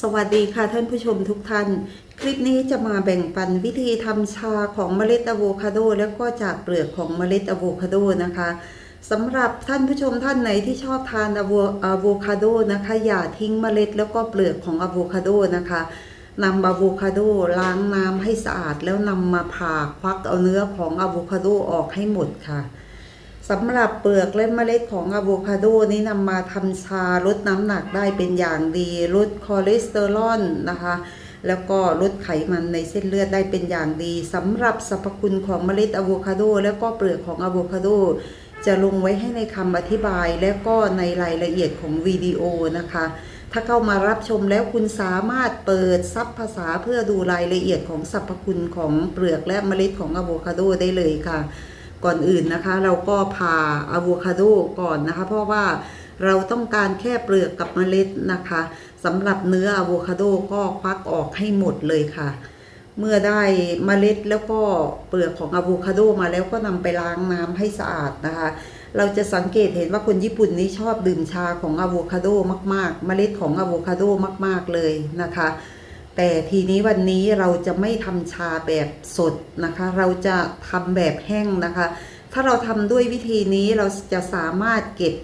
สวัสดีค่ะท่านผู้ชมทุกท่าน คลิปนี้จะมาแบ่งปันวิธีทำชาของเมล็ดอะโวคาโด แล้วก็จากเปลือกของเมล็ดอะโวคาโดนะคะสำหรับท่านผู้ชมท่านไหนที่ชอบทานอะโวอะโวคาโดนะคะ อย่าทิ้งเมล็ดแล้วก็เปลือกของอะโวคาโดนะคะนำอะโวคาโดล้างน้ำให้สะอาดแล้วนำมาผ่าควักเอาเนื้อของอะโวคาโดออกให้หมดค่ะ สำหรับเปลือกและเมล็ดของอะโวคาโดนี้นำมาทำชาลดน้ำหนักได้เป็นอย่างดี ลดคอเลสเตอรอลนะคะ แล้วก็ลดไขมันในเส้นเลือดได้เป็นอย่างดีสำหรับสรรพคุณของเมล็ดอะโวคาโดแล้วก็เปลือกของอะโวคาโดจะลงไว้ให้ในคำอธิบายและก็ในรายละเอียดของวิดีโอนะคะ ถ้าเข้ามารับชมแล้วคุณสามารถเปิดซับภาษาเพื่อดูรายละเอียดของสรรพคุณของเปลือกและเมล็ดของอะโวคาโดได้เลยค่ะ ก่อนอื่นนะคะ เราก็ผ่าอะโวคาโดก่อนนะคะ เพราะว่าเราต้องการแค่เปลือกกับเมล็ดนะคะสำหรับเนื้ออะโวคาโดก็ควักออกให้หมดเลยค่ะ เมื่อได้เมล็ดแล้วก็เปลือกของอะโวคาโดมาแล้วก็นำไปล้างน้ำให้สะอาดนะคะ เราจะสังเกตเห็นว่าคนญี่ปุ่นนี้ชอบดื่มชาของอะโวคาโดมากๆ เมล็ดของอะโวคาโดมากๆเลยนะคะ แต่ทีนี้วันนี้เราจะไม่ทำชาแบบสดนะคะ เราจะทำแบบแห้งนะคะ ถ้าเราทำด้วยวิธีนี้เราจะสามารถเก็บ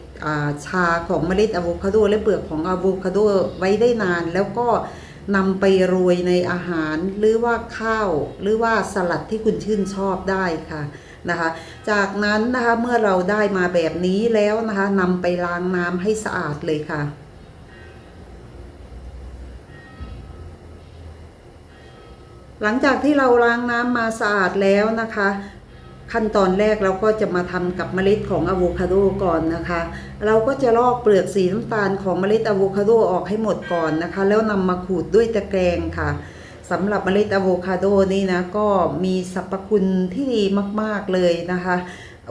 าชาของเมล็ดอะโวคาโดและเปลือกของอะโวคาโดไว้ได้นาน แล้วก็นำไปโรยในอาหารหรือว่าข้าว หรือว่าสลัดที่คุณชื่นชอบได้ค่ะนะคะ จากนั้นนะคะเมื่อเราได้มาแบบนี้แล้วนะคะนำไปล้างน้ำให้สะอาดเลยค่ะ หลังจากที่เราล้างน้ำมาสะอาดแล้วนะคะ ขั้นตอนแรกเราก็จะมาทำกับเมล็ดของอะโวคาโดก่อนนะคะ เราก็จะลอกเปลือกสีน้ำตาลของเมล็ดอะโวคาโดออกให้หมดก่อนนะคะ แล้วนำมาขูดด้วยตะแกรงค่ะสำหรับเมล็ดอะโวคาโดนี่นะก็มีสรรพคุณที่ดีมาก ๆเลยนะคะ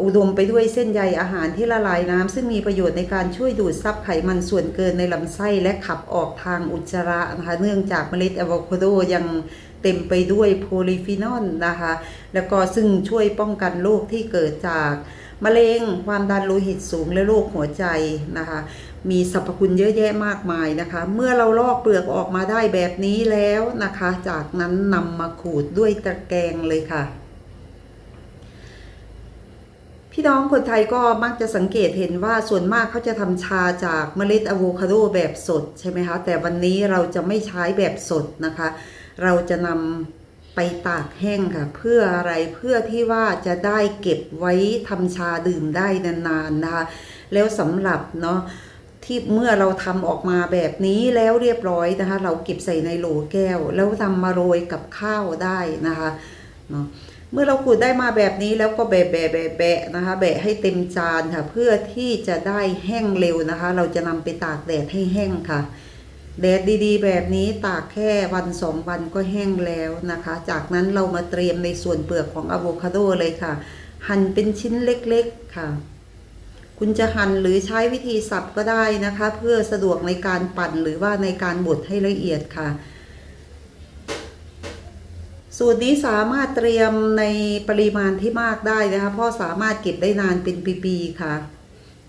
อุดมไปด้วยเส้นใยอาหารที่ละลายน้ำซึ่งมีประโยชน์ในการช่วยดูดซับไขมันส่วนเกินในลำไส้และขับออกทางอุจจาระนะคะ เนื่องจากเมล็ดอะโวคาโดยัง เต็มไปด้วยโพลีฟีนอลนะคะ แล้วก็ซึ่งช่วยป้องกันโรคที่เกิดจากมะเร็งความดันโลหิตสูงและโรคหัวใจนะคะ มีสรรพคุณเยอะแยะมากมายนะคะ เมื่อเราลอกเปลือกออกมาได้แบบนี้แล้วนะคะ จากนั้นนำมาขูดด้วยตะแกรงเลยค่ะพี่น้องคนไทยก็มักจะสังเกตเห็นว่าส่วนมากเขาจะทำชาจากเมล็ดอะโวคาโดแบบสดใช่ไหมคะ แต่วันนี้เราจะไม่ใช้แบบสดนะคะ เราจะนำไปตากแห้งค่ะ เพื่ออะไรเพื่อที่ว่าจะได้เก็บไว้ทำชาดื่มได้นานๆนะคะ แล้วสำหรับเนาะที่เมื่อเราทำออกมาแบบนี้แล้วเรียบร้อยนะคะ เราเก็บใส่ในโหลแก้ว แล้วทำมาโรยกับข้าวได้นะคะเนาะเมื่อเราขูดได้มาแบบนี้แล้วก็แบะแบะแบะแบะนะคะ แบะให้เต็มจานค่ะ เพื่อที่จะได้แห้งเร็วนะคะ เราจะนำไปตากแดดให้แห้งค่ะ แดดดีๆ แบบนี้ตากแค่วันสองวันก็แห้งแล้วนะคะ จากนั้นเรามาเตรียมในส่วนเปลือกของอะโวคาโดเลยค่ะ หั่นเป็นชิ้นเล็กๆค่ะ คุณจะหั่นหรือใช้วิธีสับก็ได้นะคะ เพื่อสะดวกในการปั่นหรือว่าในการบดให้ละเอียดค่ะ สูตรนี้สามารถเตรียมในปริมาณที่มากได้นะคะ เพราะสามารถเก็บได้นานเป็นปีๆค่ะ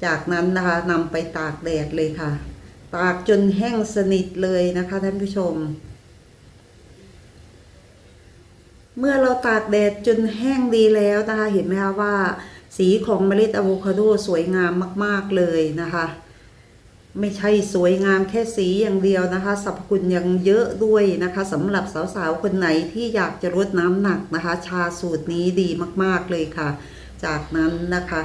จากนั้นนะคะนำไปตากแดดเลยค่ะ ตากจนแห้งสนิทเลยนะคะท่านผู้ชม เมื่อเราตากแดดจนแห้งดีแล้วนะคะเห็นไหมคะว่า สีของเมล็ดอะโวคาโดสวยงามมาก ๆเลยนะคะ ไม่ใช่สวยงามแค่สีอย่างเดียวนะคะสรรพคุณยังเยอะด้วยนะคะสำหรับสาวๆคนไหนที่อยากจะลดน้ำหนักนะคะ ชาสูตรนี้ดีมากๆเลยค่ะ จากนั้นนะคะ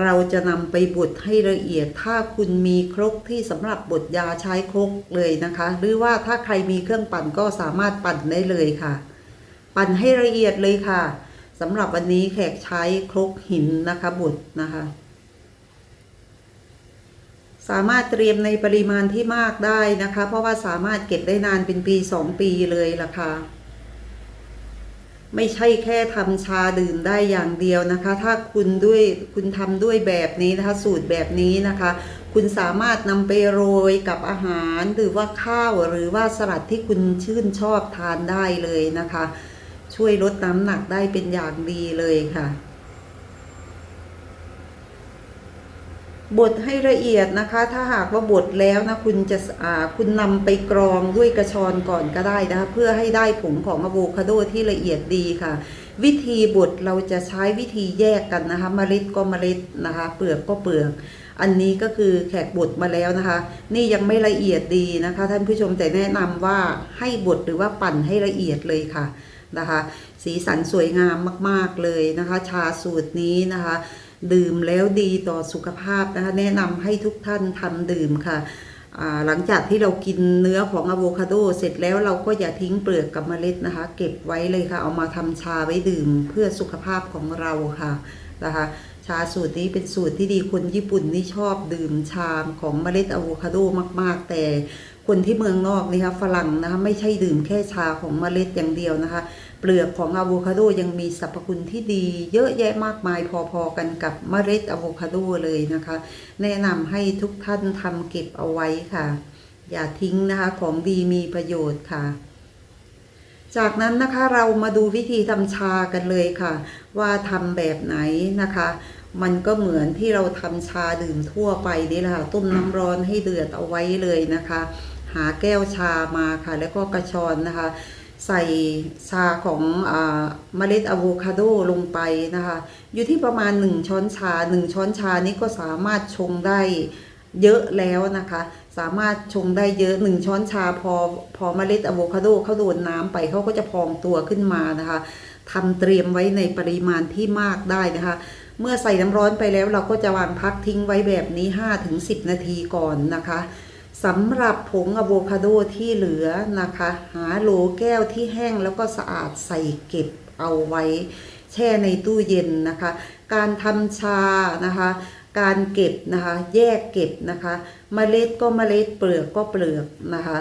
เราจะนำไปบดให้ละเอียด ถ้าคุณมีครกที่สำหรับบดยาใช้ครกเลยนะคะ หรือว่าถ้าใครมีเครื่องปั่นก็สามารถปั่นได้เลยค่ะ ปั่นให้ละเอียดเลยค่ะสำหรับวันนี้แขกใช้ครกหินนะคะบดนะคะ สามารถเตรียมในปริมาณที่มากได้นะคะ เพราะว่าสามารถเก็บได้นานเป็นปีสองปีเลยล่ะค่ะ ไม่ใช่แค่ทำชาดื่มได้อย่างเดียวนะคะ ถ้าคุณด้วยคุณทำด้วยแบบนี้นะคะ สูตรแบบนี้นะคะ คุณสามารถนำไปโรยกับอาหาร หรือว่าข้าวหรือว่าสลัดที่คุณชื่นชอบทานได้เลยนะคะ ช่วยลดน้ำหนักได้เป็นอย่างดีเลยค่ะ บดให้ละเอียดนะคะ ถ้าหากว่าบดแล้วนะคุณจะอ่าคุณนำไปกรองด้วยกระชอนก่อนก็ได้นะคะเพื่อให้ได้ผงของอะโวคาโดที่ละเอียดดีค่ะ วิธีบดเราจะใช้วิธีแยกกันนะคะเมล็ดก็เมล็ดนะคะ เปลือกก็เปลือก อันนี้ก็คือแขกบดมาแล้วนะคะ นี่ยังไม่ละเอียดดีนะคะ ท่านผู้ชมแต่แนะนำว่าให้บดหรือว่าปั่นให้ละเอียดเลยค่ะนะคะ สีสันสวยงามมาก ๆเลยนะคะ ชาสูตรนี้นะคะ ดื่มแล้วดีต่อสุขภาพนะคะ แนะนำให้ทุกท่านทำดื่มค่ะหลังจากที่เรากินเนื้อของอะโวคาโดเสร็จแล้วเราก็อย่าทิ้งเปลือกกับเมล็ดนะคะ เก็บไว้เลยค่ะ เอามาทำชาไว้ดื่มเพื่อสุขภาพของเราค่ะนะคะ ชาสูตรนี้เป็นสูตรที่ดีคนญี่ปุ่นนี่ชอบดื่มชาของเมล็ดอะโวคาโดมาก ๆ แต่คนที่เมืองนอกนี่คะฝรั่งนะคะไม่ใช่ดื่มแค่ชาของเมล็ดอย่างเดียวนะคะ เปลือกของอะโวคาโดยังมีสรรพคุณที่ดี เยอะแยะมากมายพอๆกันกับเมล็ดอะโวคาโดเลยนะคะ แนะนำให้ทุกท่านทำเก็บเอาไว้ค่ะ อย่าทิ้งนะคะของดีมีประโยชน์ค่ะ จากนั้นนะคะเรามาดูวิธีทำชากันเลยค่ะ ว่าทำแบบไหนนะคะ มันก็เหมือนที่เราทำชาดื่มทั่วไปนี่แหละค่ะต้มน้ำร้อนให้เดือดเอาไว้เลยนะคะ หาแก้วชามาค่ะ แล้วก็กระชอนนะคะ ใส่ชาของอเมล็ดอะโวคาโดลงไปนะคะ อยู่ที่ประมาณ 1 ช้อนชา 1 ช้อนชานี้ก็สามารถชงได้เยอะแล้วนะคะ สามารถชงได้เยอะ 1 ช้อนชาพอพอเมล็ดอะโวคาโดเขาโดนน้ำไปเขาก็จะพองตัวขึ้นมานะคะทำเตรียมไว้ในปริมาณที่มากได้นะคะ เมื่อใส่น้ำร้อนไปแล้วเราก็จะวางพักทิ้งไว้แบบนี้ 5-10 นาทีก่อนนะคะ สำหรับผงอะโวคาโดที่เหลือนะคะ หาโหลแก้วที่แห้งแล้วก็สะอาดใส่เก็บเอาไว้ แช่ในตู้เย็นนะคะ การทำชานะคะ การเก็บนะคะ แยกเก็บนะคะเมล็ดก็เมล็ดเปลือกก็เปลือกนะคะ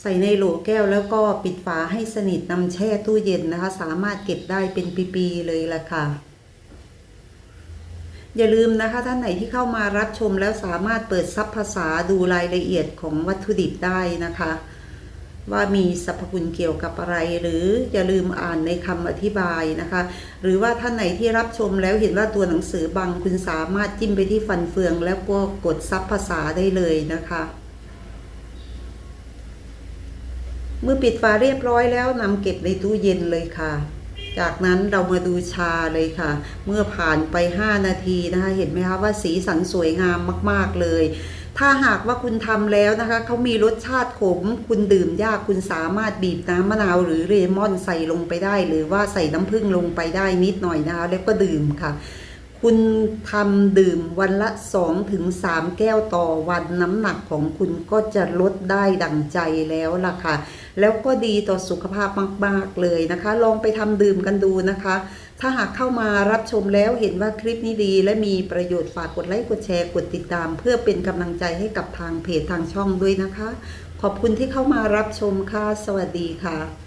ใส่ในโหลแก้วแล้วก็ปิดฝาให้สนิทนำแช่ตู้เย็นนะคะ สามารถเก็บได้เป็นปีๆเลยละค่ะ อย่าลืมนะคะท่านไหนที่เข้ามารับชมแล้วสามารถเปิดซับภาษาดูรายละเอียดของวัตถุดิบได้นะคะ ว่ามีสรรพคุณเกี่ยวกับอะไร หรืออย่าลืมอ่านในคำอธิบายนะคะ หรือว่าท่านไหนที่รับชมแล้วเห็นว่าตัวหนังสือบังคุณสามารถจิ้มไปที่ฟันเฟือง แล้วก็กดซับภาษาได้เลยนะคะเมื่อปิดฝาเรียบร้อยแล้วนำเก็บในตู้เย็นเลยค่ะ จากนั้นเรามาดูชาเลยค่ะ เมื่อผ่านไป 5 นาทีนะคะ เห็นไหมคะว่าสีสันสวยงามมาก ๆ เลย ถ้าหากว่าคุณทำแล้วนะคะ เขามีรสชาติขม คุณดื่มยาก คุณสามารถบีบน้ำมะนาวหรือเลมอนใส่ลงไปได้ หรือว่าใส่น้ำผึ้งลงไปได้นิดหน่อยนะคะ แล้วก็ดื่มค่ะคุณทำดื่มวันละ 2-3ถึงแก้วต่อวันน้ำหนักของคุณก็จะลดได้ดังใจแล้วล่ะค่ะ แล้วก็ดีต่อสุขภาพมาก ๆ เลยนะคะ ลองไปทำดื่มกันดูนะคะ ถ้าหากเข้ามารับชมแล้วเห็นว่าคลิปนี้ดี และมีประโยชน์ฝากกดไลค์กดแชร์กดติดตาม เพื่อเป็นกำลังใจให้กับทางเพจทางช่องด้วยนะคะ ขอบคุณที่เข้ามารับชมค่ะ สวัสดีค่ะ